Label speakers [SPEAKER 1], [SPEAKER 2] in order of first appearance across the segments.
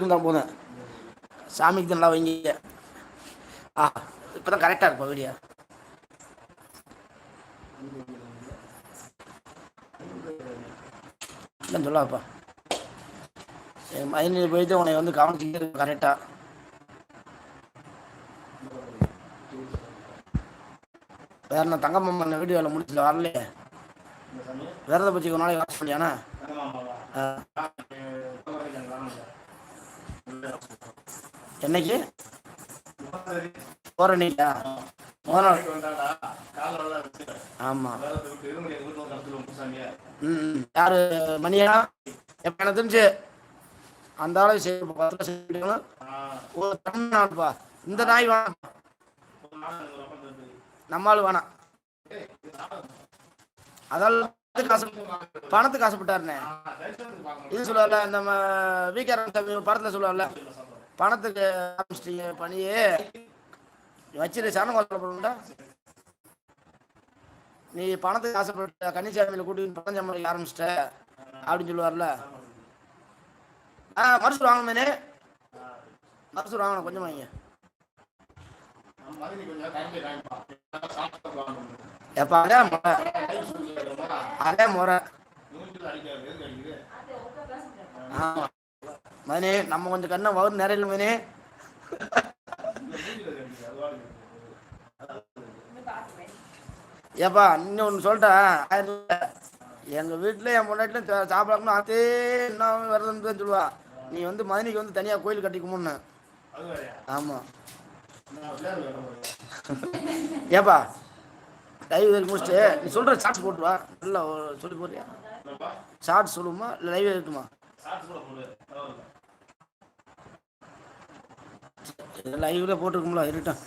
[SPEAKER 1] இருந்தால் போதும். சாமிக்கு நல்லா வைங்க. ஆ இப்போ தான் கரெக்டாக இருப்பா வீடியோ இல்லை சொல்லாப்பா என் மைனில் போயிட்டு உன்னை வந்து கவனிச்சுக்கிட்டு கரெக்டாக வேற நான் தங்கம்மா வீடியோவில் முடிச்சல வரலையே? விரத பற்றி ஒரு நாளைக்கு வாட்ச் பண்ணியாண்ணா? என்னைக்கு? போகிற முதல் நாள் ஆமாம் ம் யாரு? மணியா? எப்போ எனக்கு தெரிஞ்சு? அந்த ஆளை செய்ய ஒரு தமிழ்நாடுப்பா இந்த நாய் வேணாம். நம்மால் வேணாம். அதெல்லாம் பணத்துக்கு பணத்துக்கு ஆசைப்பட்டாருண்ணே இது சொல்லுவார்ல இந்த விகேரன் சாமி படத்தில் சொல்லுவார்ல. பணத்துக்கு ஆரம்பிச்சிட்டீங்க பணியே. வச்சிரு சரணம் கொல்லப்படும்டா நீ பணத்துக்கு ஆசைப்பட்ட கன்னிசாமியில் கூட்டிட்டு பணம் சம்பளம் ஆரம்பிச்சிட்ட அப்படின்னு சொல்லுவார்ல. ஆ மறுசூர் வாங்கணுமே மறுசூர் வாங்கணும் கொஞ்சம் வாங்க. எப்ப அதே முறை. அதே முறை. ஆமா மதினே நம்ம கொஞ்சம் கண்ணை வகுறு நிறைய மதினே ஏப்பா இன்னும் ஒன்று சொல்லிட்டேன் எங்கள் வீட்டில் என் முன்னாட்டிலும் சாப்பிடணும் அதே என்ன வருதுன்னு தான் சொல்லுவா. நீ வந்து மதினிக்கு வந்து தனியாக கோயில் கட்டிக்குமோன்னு ஆமாம் ஏப்பா லைவ் வரைக்கும் முடிச்சுட்டு நீ சொல்கிற ஷார்ட்ஸ் போட்டு வா நல்லா சொல்லி போறியா ஷார்ட்ஸ் சொல்லுமா? இல்லை லைவ் இருக்குமா லைவ்ல போட்டிருக்கும்ல இருட்டும்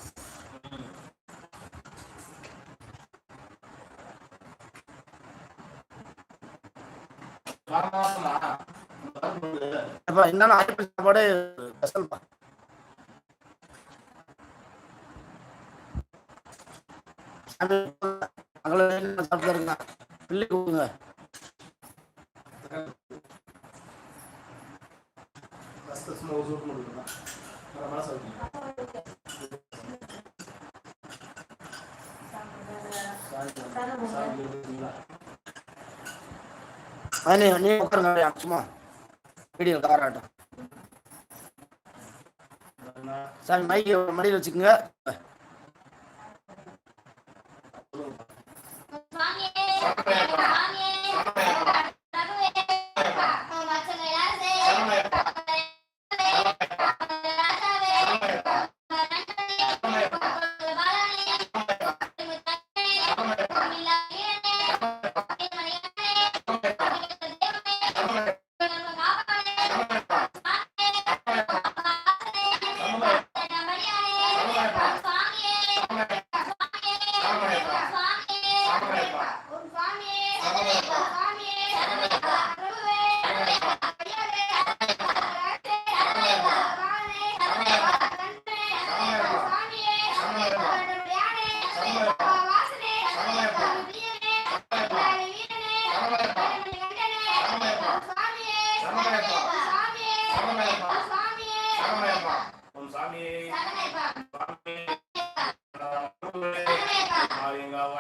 [SPEAKER 1] என்னன்னா சாப்பாடு ஸ்பெஷல்ப்பா சாப்பிட்டு பிள்ளை கொடுங்க நீ நீ உட்காருங்க சும்மா வீடியோ காராட்டம் சாமி மைக்கு மடியில் வச்சுக்கோங்க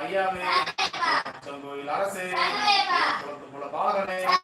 [SPEAKER 2] ஐயாவே கோயில் அரசு பாலகனே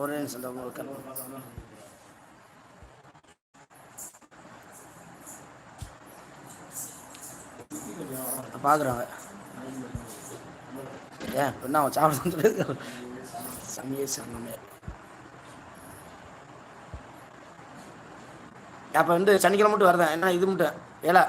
[SPEAKER 1] ஒரு நிமிஷம் உங்களுக்கு பார்க்குறாங்க ஏன் என்ன அவன் சாப்பிட சமையல் சரணமே அப்போ வந்து சனிக்கிழமை மட்டும் வரதேன் என்ன இது மட்டும். ஏலா